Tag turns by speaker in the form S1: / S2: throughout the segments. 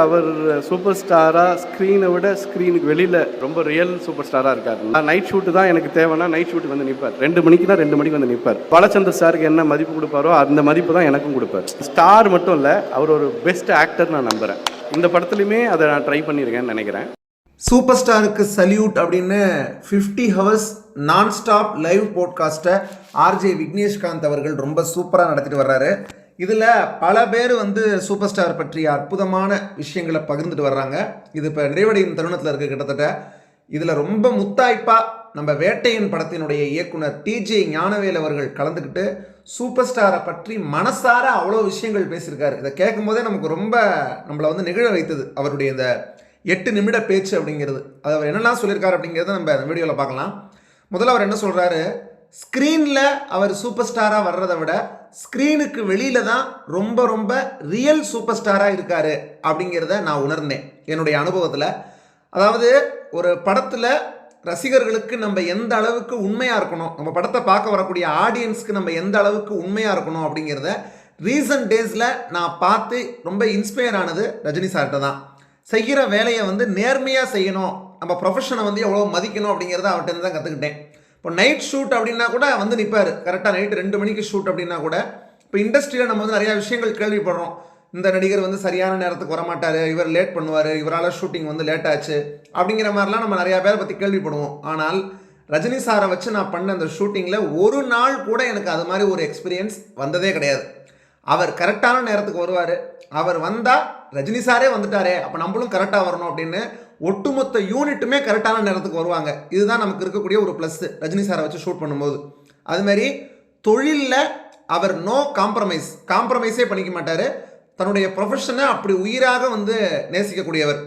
S1: அவர் super ஸ்டாராக ஸ்க்ரீனை விட ஸ்க்ரீனுக்கு வெளியில் ரொம்ப ரியல் சூப்பர் ஸ்டாராக இருக்காரு. நைட் ஷூட்டு தான் எனக்கு தேவைன்னா நைட் ஷூட்டுக்கு வந்து நிற்பார் ரெண்டு மணிக்கு தான் ரெண்டு மணிக்கு வந்து நிற்பார் பாலச்சந்தர் சாருக்கு என்ன மதிப்பு கொடுப்பாரோ அந்த மதிப்பு தான் எனக்கும் கொடுப்பார். ஸ்டார் மட்டும் இல்லை அவர் ஒரு பெஸ்ட் ஆக்டர் நான் நம்புகிறேன் இந்த படத்துலையுமே அதை நான் ட்ரை பண்ணியிருக்கேன்னு நினைக்கிறேன்.
S2: சூப்பர் ஸ்டாருக்கு சல்யூட் அப்படின்னு fifty hours non stop live போட்காஸ்ட்டை RJ Vigneshkanth அவர்கள் ரொம்ப சூப்பராக நடத்திட்டு வர்றாரு. இதில் பல பேர் வந்து சூப்பர் ஸ்டார் பற்றிய அற்புதமான விஷயங்களை பகிர்ந்துட்டு வர்றாங்க. இது இப்போ நிறைவடையும் தருணத்தில் இருக்க கிட்டத்தட்ட. இதில் ரொம்ப முத்தாய்ப்பாக நம்ம வேட்டையின் படத்தினுடைய இயக்குனர் டிஜே ஞானவேல் அவர்கள் கலந்துக்கிட்டு சூப்பர் ஸ்டாரை பற்றி மனசார அவ்வளோ விஷயங்கள் பேசியிருக்காரு. இதை கேட்கும்போதே நமக்கு ரொம்ப நம்மளை வந்து நிகழ வைத்தது அவருடைய இந்த எட்டு நிமிட பேச்சு அப்படிங்கிறது. அது அவர் என்னெல்லாம் சொல்லியிருக்காரு அப்படிங்கிறத நம்ம அந்த வீடியோவில் பார்க்கலாம். முதல்ல அவர் என்ன சொல்கிறாரு ஸ்க்ரீனில் அவர் சூப்பர் ஸ்டாராக வர்றதை விட ஸ்க்ரீனுக்கு வெளியில் தான் ரொம்ப ரொம்ப ரியல் சூப்பர் ஸ்டாராக இருக்காரு அப்படிங்கிறத நான் உணர்ந்தேன். என்னுடைய அனுபவத்தில். அதாவது ஒரு படத்தில் ரசிகர்களுக்கு நம்ம எந்த அளவுக்கு உண்மையாக இருக்கணும் நம்ம படத்தை பார்க்க வரக்கூடிய ஆடியன்ஸ்க்கு நம்ம எந்த அளவுக்கு உண்மையாக இருக்கணும் அப்படிங்கிறத ரீசன்ட் டேஸில் நான் பார்த்து ரொம்ப இன்ஸ்பயர் ஆனது ரஜினி சார்கிட்ட தான். செய்கிற வேலையை வந்து நேர்மையாக செய்யணும் நம்ம ப்ரொஃபஷனை வந்து எவ்வளோ மதிக்கணும் அப்படிங்கிறத அவர்கிட்ட தான் கற்றுக்கிட்டேன் இப்போ நைட் ஷூட் அப்படின்னா கூட வந்து நிற்பார் கரெக்டாக நைட்டு ரெண்டு மணிக்கு ஷூட் அப்படின்னா கூட இப்போ இண்டஸ்ட்ரியில் நம்ம வந்து நிறையா விஷயங்கள் கேள்விப்படுறோம். இந்த நடிகர் வந்து சரியான நேரத்துக்கு வரமாட்டார் இவர் லேட் பண்ணுவார் இவரால் ஷூட்டிங் வந்து லேட் ஆச்சு அப்படிங்கிற மாதிரிலாம் நம்ம நிறையா பேரை பற்றி கேள்விப்படுவோம். ஆனால் ரஜினி சாரை வச்சு நான் பண்ண அந்த ஷூட்டிங்கில் ஒரு நாள் கூட எனக்கு அது மாதிரி ஒரு எக்ஸ்பீரியன்ஸ் வந்ததே கிடையாது. அவர் கரெக்டான நேரத்துக்கு வருவார். அவர் வந்தால் ரஜினி சாரே வந்துட்டாரே அப்போ நம்மளும் கரெக்டாக வரணும் அப்படின்னு ஒட்டுமொத்த யூனிட்டுமே கரெக்டான நேரத்துக்கு வருவாங்க. இதுதான் நமக்கு இருக்கக்கூடிய ஒரு ப்ளஸ் ரஜினி சாரை வச்சு ஷூட் பண்ணும்போது. அதுமாரி தொழிலில் அவர் நோ காம்ப்ரமைஸ் காம்ப்ரமைஸே பண்ணிக்க மாட்டார். தன்னுடைய ப்ரொஃபஷனை அப்படி உயிராக வந்து நேசிக்கக்கூடியவர்.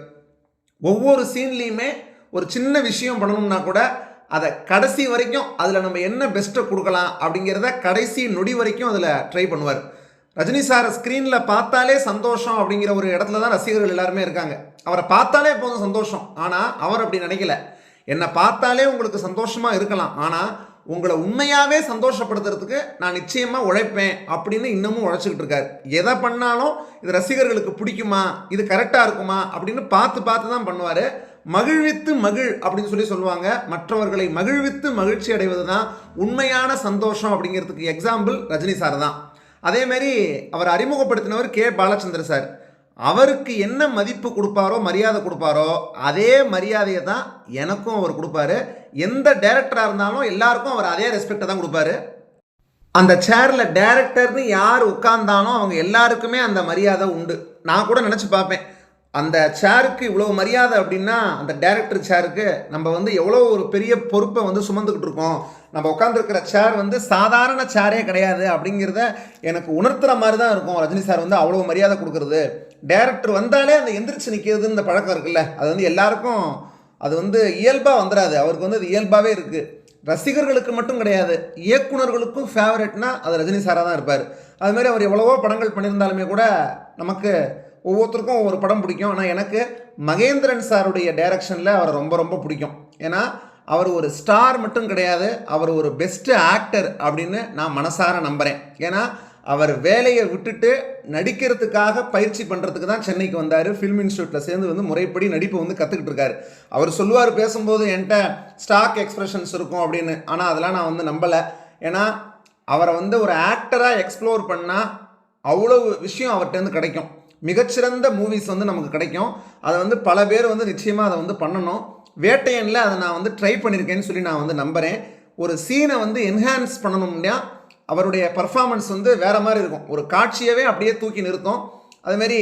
S2: ஒவ்வொரு சீன்லேயுமே ஒரு சின்ன விஷயம் பண்ணணும்னா கூட அதை கடைசி வரைக்கும் அதில் நம்ம என்ன பெஸ்ட்டை கொடுக்கலாம் அப்படிங்கிறத கடைசி நொடி வரைக்கும் அதில் ட்ரை பண்ணுவார். ரஜினி சார் ஸ்க்ரீனில் பார்த்தாலே சந்தோஷம் அப்படிங்கிற ஒரு இடத்துல தான் ரசிகர்கள் எல்லாருமே இருக்காங்க. அவரை பார்த்தாலே போதும் சந்தோஷம். ஆனால் அவர் அப்படி நினைக்கல. என்னை பார்த்தாலே உங்களுக்கு சந்தோஷமாக இருக்கலாம். ஆனால் உங்களை உண்மையாகவே சந்தோஷப்படுத்துறதுக்கு நான் நிச்சயமாக உழைப்பேன் அப்படின்னு இன்னமும் உழைச்சிக்கிட்டு இருக்காரு. எதை பண்ணாலும் இது ரசிகர்களுக்கு பிடிக்குமா? இது கரெக்டாக இருக்குமா? அப்படின்னு பார்த்து பார்த்து தான் பண்ணுவார். மகிழ்வித்து மகிழ் அப்படின்னு சொல்லி சொல்லுவாங்க. மற்றவர்களை மகிழ்வித்து மகிழ்ச்சி அடைவது தான் உண்மையான சந்தோஷம் அப்படிங்கிறதுக்கு எக்ஸாம்பிள் ரஜினி சார் தான். அதேமாரி அவர் அறிமுகப்படுத்தினவர் கே. பாலச்சந்திர சார். அவருக்கு என்ன மதிப்பு கொடுப்பாரோ மரியாதை கொடுப்பாரோ அதே மரியாதையை தான் எனக்கும் அவர் கொடுப்பாரு. எந்த டேரக்டராக இருந்தாலும் எல்லாருக்கும் அவர் அதே ரெஸ்பெக்டை தான் கொடுப்பாரு. அந்த சேரில் டேரக்டர்னு யார் உட்கார்ந்தாலும் அவங்க எல்லாருக்குமே அந்த மரியாதை உண்டு. நான் கூட நினச்சி பார்ப்பேன். அந்த சேருக்கு இவ்வளோ மரியாதை அப்படின்னா அந்த டேரக்டர் சேருக்கு நம்ம வந்து எவ்வளோ ஒரு பெரிய பொறுப்பை வந்து சுமந்துக்கிட்டு இருக்கோம். நம்ம உட்காந்துருக்கிற சேர் வந்து சாதாரண சேரே கிடையாது அப்படிங்கிறத எனக்கு உணர்த்துற மாதிரி தான் இருக்கும். ரஜினி சார் வந்து அவ்வளோ மரியாதை கொடுக்குறது. டேரக்டர் வந்தாலே அந்த எந்திரிச்சு நிற்கிறதுன்னு இந்த பழக்கம் இருக்குல்ல. அது வந்து எல்லாருக்கும் அது வந்து இயல்பாக வந்துடாது அவருக்கு வந்து அது இயல்பாகவே இருக்குது ரசிகர்களுக்கு மட்டும் கிடையாது. இயக்குனர்களுக்கும் ஃபேவரட்னா அது ரஜினி சாராக தான் இருப்பார். அதுமாரி அவர் எவ்வளவோ படங்கள் பண்ணியிருந்தாலுமே கூட நமக்கு ஒவ்வொருத்தருக்கும் ஒவ்வொரு படம் பிடிக்கும். ஆனால் எனக்கு மகேந்திரன் சாருடைய டைரக்ஷனில் அவரை ரொம்ப ரொம்ப பிடிக்கும். ஏன்னா அவர் ஒரு ஸ்டார் மட்டும் கிடையாது அவர் ஒரு பெஸ்ட்டு ஆக்டர் அப்படின்னு நான் மனசார நம்புகிறேன் ஏன்னா அவர் வேலையை விட்டுட்டு நடிக்கிறதுக்காக பயிற்சி பண்ணுறதுக்கு தான் சென்னைக்கு வந்தார். ஃபிலிம் இன்ஸ்டியூட்டில் சேர்ந்து வந்து முறைப்படி நடிப்பை வந்து கற்றுக்கிட்டு இருக்காரு. அவர் சொல்லுவார் பேசும்போது என்கிட்ட ஸ்டாக் எக்ஸ்பிரஷன்ஸ் இருக்கும் அப்படின்னு. ஆனால் அதெல்லாம் நான் வந்து நம்பலை. ஏன்னா அவரை வந்து ஒரு ஆக்டராக எக்ஸ்ப்ளோர் பண்ணால் அவ்வளோ விஷயம் அவர்கிட்டருந்து கிடைக்கும். மிகச்சிறந்த மூவிஸ் வந்து நமக்கு கிடைக்கும். அதை வந்து பல பேர் வந்து நிச்சயமாக அதை வந்து பண்ணணும். வேட்டையனில் அதை நான் வந்து ட்ரை பண்ணியிருக்கேன்னு சொல்லி நான் வந்து நம்புகிறேன் ஒரு சீனை வந்து என்ஹான்ஸ் பண்ணணும்னா அவருடைய பர்ஃபார்மன்ஸ் வந்து வேறு மாதிரி இருக்கும். ஒரு காட்சியவே அப்படியே தூக்கி நிறுத்தும். அதுமாரி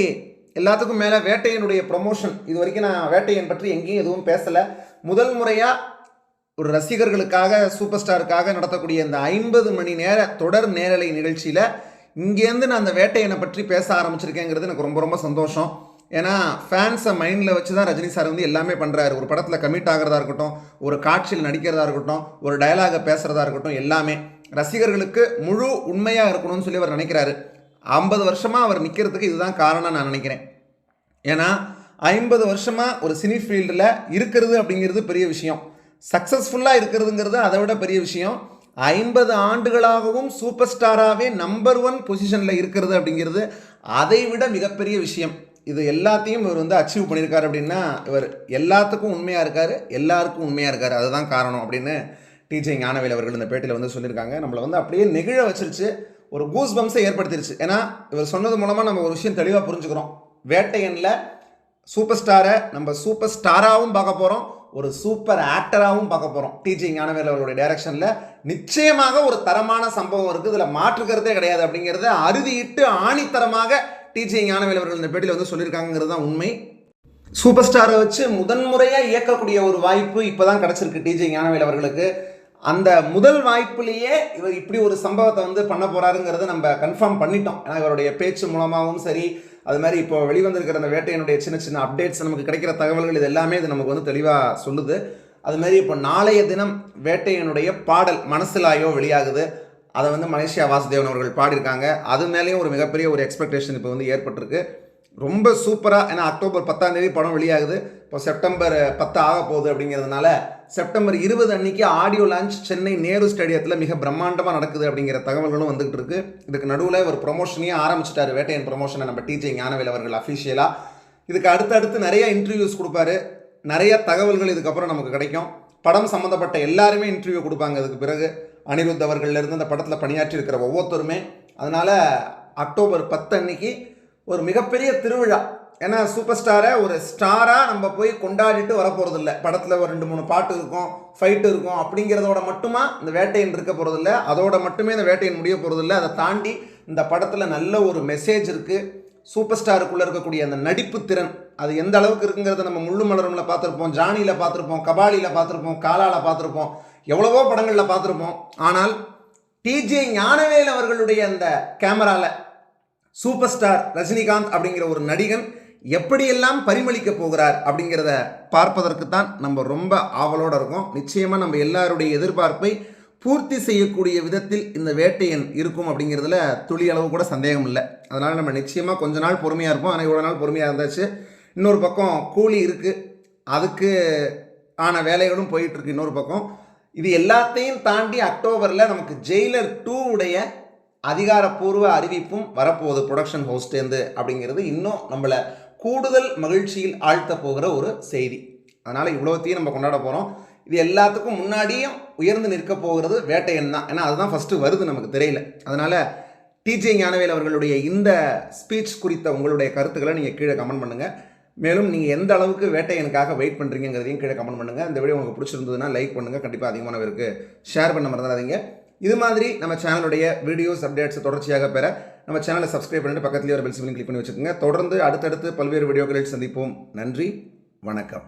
S2: எல்லாத்துக்கும் மேலே வேட்டையனுடைய ப்ரொமோஷன் இது வரைக்கும் நான் வேட்டையன் பற்றி எங்கேயும் எதுவும் பேசலை. முதல் முறையாக ஒரு ரசிகர்களுக்காக சூப்பர் ஸ்டாருக்காக நடத்தக்கூடிய இந்த ஐம்பது மணி நேர தொடர் நேரலை நிகழ்ச்சியில் இங்கேருந்து நான் அந்த வேட்டையனை பற்றி பேச ஆரம்பிச்சிருக்கேங்கிறது எனக்கு ரொம்ப ரொம்ப சந்தோஷம். ஏன்னா ஃபேன்ஸை மைண்டில் வச்சு தான் ரஜினி சார் வந்து எல்லாமே பண்ணுறாரு ஒரு படத்தில் கமிட் ஆகிறதா இருக்கட்டும் ஒரு காட்சியில் நடிக்கிறதா இருக்கட்டும் ஒரு டயலாகை பேசுகிறதா இருக்கட்டும் எல்லாமே. ரசிகர்களுக்கு முழு உண்மையாக இருக்கணும்னு சொல்லி அவர் நினைக்கிறாரு. ஐம்பது வருஷமாக அவர் நிற்கிறதுக்கு இதுதான் காரணம் நான் நினைக்கிறேன். ஏன்னா ஐம்பது வருஷமாக ஒரு சினி ஃபீல்டில் இருக்கிறது அப்படிங்கிறது பெரிய விஷயம். சக்ஸஸ்ஃபுல்லாக இருக்கிறதுங்கிறது அதை விட பெரிய விஷயம். ஐம்பது ஆண்டுகளாகவும் சூப்பர் ஸ்டாராகவே நம்பர் ஒன் பொசிஷனில் இருக்கிறது அப்படிங்கிறது அதை விட மிகப்பெரிய விஷயம். இது எல்லாத்தையும் இவர் வந்து அச்சீவ் பண்ணியிருக்காரு அப்படின்னா இவர் எல்லாத்துக்கும் உண்மையாக இருக்கார் எல்லாருக்கும் உண்மையாக இருக்கார். அதுதான் காரணம் அப்படின்னு டிஜே ஞானவேல் அவர்கள் இந்த பேட்டியில் வந்து சொல்லியிருக்காங்க. நம்மளை வந்து அப்படியே நெகிழ வச்சிருச்சு. ஒரு கூஸ் பம்ஸை ஏற்படுத்திருச்சு. ஏன்னா இவர் சொன்னது மூலமாக நம்ம ஒரு விஷயம் தெளிவாக புரிஞ்சுக்கிறோம். வேட்டையனில் சூப்பர் ஸ்டாரை நம்ம சூப்பர் ஸ்டாராகவும் பார்க்க போகிறோம் ஒரு சூப்பர் ஆக்டராகவும் பார்க்க போகிறோம் டிஜி ஞானவேல் அவர்களுடைய டைரக்ஷனில் நிச்சயமாக ஒரு தரமான சம்பவம் இருக்குது. இதில் மாற்றுக்கிறதே கிடையாது அப்படிங்கிறத அறுதியிட்டு ஆணித்தரமாக டிஜி ஞானவேல் அவர்கள் இந்த பேட்டியில் வந்து சொல்லியிருக்காங்கிறது தான் உண்மை. சூப்பர் ஸ்டாரை வச்சு முதன்முறையாக இயக்கக்கூடிய ஒரு வாய்ப்பு இப்போ தான் கிடச்சிருக்கு டிஜி ஞானவேல் அவர்களுக்கு. அந்த முதல் வாய்ப்புலேயே இவர் இப்படி ஒரு சம்பவத்தை வந்து பண்ண போகிறாருங்கிறத நம்ம கன்ஃபார்ம் பண்ணிட்டோம். ஏன்னா இவருடைய பேச்சு மூலமாகவும் சரி அது மாதிரி இப்போ வெளிவந்திருக்கிற அந்த வேட்டையனுடைய சின்ன சின்ன அப்டேட்ஸ் நமக்கு கிடைக்கிற தகவல்கள் இது எல்லாமே இது நமக்கு வந்து தெளிவாக சொல்லுது. அது மாதிரி இப்போ நாளைய தினம் வேட்டையனுடைய பாடல் மனசிலாயோ வெளியாகுது. அதை வந்து மலேசியா வாசுதேவன் அவர்கள் பாடியிருக்காங்க. அது மேலேயும் ஒரு மிகப்பெரிய ஒரு எக்ஸ்பெக்டேஷன் இப்போ வந்து ஏற்பட்டிருக்கு. ரொம்ப சூப்பராக ஏன்னா அக்டோபர் பத்தாம் தேதி படம் வெளியாகுது. இப்போ செப்டம்பர் பத்து ஆக போகுது அப்படிங்கிறதுனால செப்டம்பர் இருபது அன்னைக்கு ஆடியோ லான்ச் சென்னை நேரு ஸ்டேடியத்தில் மிக பிரம்மாண்டமாக நடக்குது அப்படிங்கிற தகவல்களும் வந்துகிட்டு இருக்கு. இதுக்கு நடுவில் ஒரு ப்ரொமோஷனையே ஆரம்பிச்சிட்டாரு. வேட்டையன் ப்ரொமோஷனை நம்ம டிஜே ஞானவேல் அவர்கள் அஃபிஷியலாக இதுக்கு அடுத்தடுத்து நிறைய இன்டர்வியூஸ் கொடுப்பாரு. நிறைய தகவல்கள் இதுக்கப்புறம் நமக்கு கிடைக்கும். படம் சம்மந்தப்பட்ட எல்லாருமே இன்டர்வியூ கொடுப்பாங்க. அதுக்கு பிறகு அனிருத் அவர்கள்லேருந்து அந்த படத்தில் பணியாற்றி இருக்கிற ஒவ்வொருத்தருமே அதனால் அக்டோபர் பத்து அன்னைக்கு ஒரு மிகப்பெரிய திருவிழா. ஏன்னா சூப்பர் ஸ்டாரை ஒரு ஸ்டாராக நம்ம போய் கொண்டாடிட்டு வரப்போகிறது இல்லை படத்தில் ஒரு ரெண்டு மூணு பாட்டு இருக்கும் ஃபைட்டு இருக்கும் அப்படிங்கிறதோட மட்டுமா இந்த வேட்டையன் இருக்க போகிறதில்ல அதோட மட்டுமே இந்த வேட்டையன் முடிய போகிறதில்ல அதை தாண்டி இந்த படத்தில் நல்ல ஒரு மெசேஜ் இருக்குது சூப்பர் ஸ்டாருக்குள்ளே இருக்கக்கூடிய அந்த நடிப்பு திறன் அது எந்த அளவுக்கு இருக்குங்கிறத நம்ம முள்ளு மலரமில் பார்த்துருப்போம் ஜானியில் பார்த்துருப்போம் கபாலியில் பார்த்துருப்போம் காலால பார்த்துருப்போம். எவ்வளவோ படங்களில் பார்த்துருப்போம். ஆனால் டிஜே ஞானவேல் அவர்களுடைய அந்த கேமராவில் சூப்பர் ஸ்டார் ரஜினிகாந்த் அப்படிங்கிற ஒரு நடிகன் எப்படியெல்லாம் பரிமளிக்க போகிறார் அப்படிங்கிறத பார்ப்பதற்கு தான் நம்ம ரொம்ப ஆவலோடு இருக்கோம். நிச்சயமாக நம்ம எல்லாருடைய எதிர்பார்ப்பை பூர்த்தி செய்யக்கூடிய விதத்தில் இந்த வேட்டையன் இருக்கும் அப்படிங்கிறதுல துளி அளவு கூட சந்தேகம் இல்லை. அதனால் நம்ம நிச்சயமாக கொஞ்ச நாள் பொறுமையாக இருப்போம். ஆனால் இவ்வளோ நாள் பொறுமையாக இருந்தாச்சு. இன்னொரு பக்கம் கூலி இருக்குது அதுக்கு ஆன வேலைகளும் போயிட்டுருக்கு இன்னொரு பக்கம் இது எல்லாத்தையும் தாண்டி அக்டோபரில் நமக்கு ஜெயிலர் டூ உடைய அதிகாரப்பூர்வ அறிவிப்பும் வரப்போகுது ப்ரொடக்ஷன் ஹவுஸ்டேந்து அப்படிங்கிறது இன்னும் நம்மளை கூடுதல் மகிழ்ச்சியில் ஆழ்த்த போகிற ஒரு செய்தி. அதனால் இவ்வளோத்தையும் நம்ம கொண்டாட போகிறோம் இது எல்லாத்துக்கும் முன்னாடியும் உயர்ந்து நிற்க போகிறது வேட்டையன் தான். ஏன்னா அதுதான் ஃபஸ்ட்டு வருது நமக்கு தெரியல. அதனால் டிஜே ஞானவேல் அவர்களுடைய இந்த ஸ்பீச் குறித்த உங்களுடைய கருத்துக்களை நீங்கள் கீழே கமெண்ட் பண்ணுங்கள் மேலும் நீங்கள் எந்த அளவுக்கு வேட்டையனுக்காக வெயிட் பண்ணுறீங்கிறதையும் கீழே கமெண்ட் பண்ணுங்கள் இந்த வீடியோ உங்களுக்கு பிடிச்சிருந்ததுன்னா லைக் பண்ணுங்கள் கண்டிப்பாக அதிகமான பேருக்கு ஷேர் பண்ண மறந்துடாதீங்க. இது மாதிரி நம்ம சேனலுடைய வீடியோஸ் அப்டேட்ஸ் தொடர்ச்சியாக பெற நம்ம சேனலை சப்ஸ்கிரைப் பண்ணிட்டு பக்கத்துலேயே ஒரு பெல் சிம்லையும் கிளிக் பண்ணி வச்சுக்கோங்க. தொடர்ந்து அடுத்தடுத்து பல்வேறு வீடியோக்களில் சந்திப்போம். நன்றி. வணக்கம்.